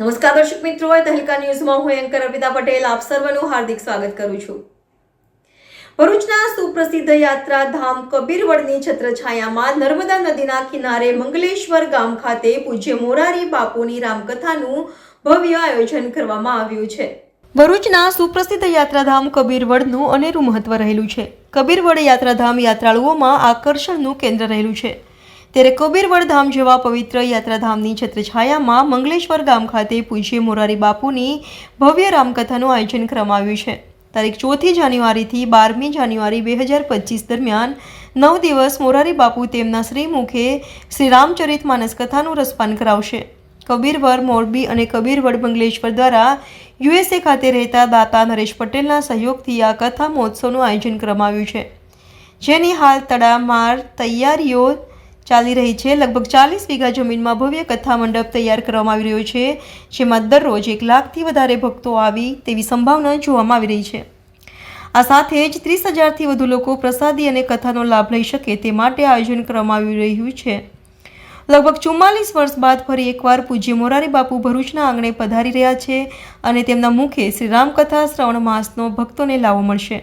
નમસ્કાર દર્શક મિત્રો તહેલકા ન્યૂઝમાં હું એન્કર અર્પિતા પટેલ. આપ સર્વનું હાર્દિક સ્વાગત કરું છું. ભરૂચના સુપ્રસિદ્ધ યાત્રાધામ કબીરવડની છત્રછાયામાં નર્મદા નદીના કિનારે મંગલેશ્વર ગામ ખાતે પૂજ્ય મોરારી બાપુની રામકથાનું ભવ્ય આયોજન કરવામાં આવ્યું છે. ભરૂચના સુપ્રસિદ્ધ યાત્રાધામ કબીરવડનું અનેરું મહત્વ રહેલું છે. કબીરવડ યાત્રાધામ યાત્રાળુઓમાં આકર્ષણનું કેન્દ્ર રહેલું છે. ત્યારે કબીરવડ ધામ જેવા પવિત્ર યાત્રાધામની છત્રછાયામાં મંગલેશ્વર ગામ ખાતે પૂજ્ય મોરારી બાપુની ભવ્ય રામકથાનું આયોજન કરવામાં છે. તારીખ ચોથી જાન્યુઆરીથી બારમી જાન્યુઆરી બે હજાર પચીસ દરમિયાન નવ દિવસ મોરારી બાપુ તેમના શ્રીમુખે શ્રી રામચરિત માનસ કથાનું રસપાન કરાવશે. કબીરવર મોરબી અને કબીરવડ મંગલેશ્વર દ્વારા યુએસએ ખાતે રહેતા દાતા નરેશ પટેલના સહયોગથી આ કથા મહોત્સવનું આયોજન કરવામાં આવ્યું છે. જેની હાલ તડામાર તૈયારીઓ ચાલી રહી છે. લગભગ ચાલીસ વીઘા જમીનમાં ભવ્ય કથા મંડપ તૈયાર કરવામાં આવી રહ્યો છે, જેમાં દરરોજ એક લાખથી વધારે ભક્તો આવી તેવી સંભાવના જોવામાં આવી રહી છે. આ સાથે જ ત્રીસ હજારથી વધુ લોકો પ્રસાદી અને કથાનો લાભ લઈ શકે તે માટે આયોજન કરવામાં આવી રહ્યું છે. લગભગ ચુમ્માલીસ વર્ષ બાદ ફરી એકવાર પૂજ્ય મોરારી બાપુ ભરૂચના આંગણે પધારી રહ્યા છે અને તેમના મુખે શ્રી રામકથા શ્રવણ માસનો ભક્તોને લાવો મળશે.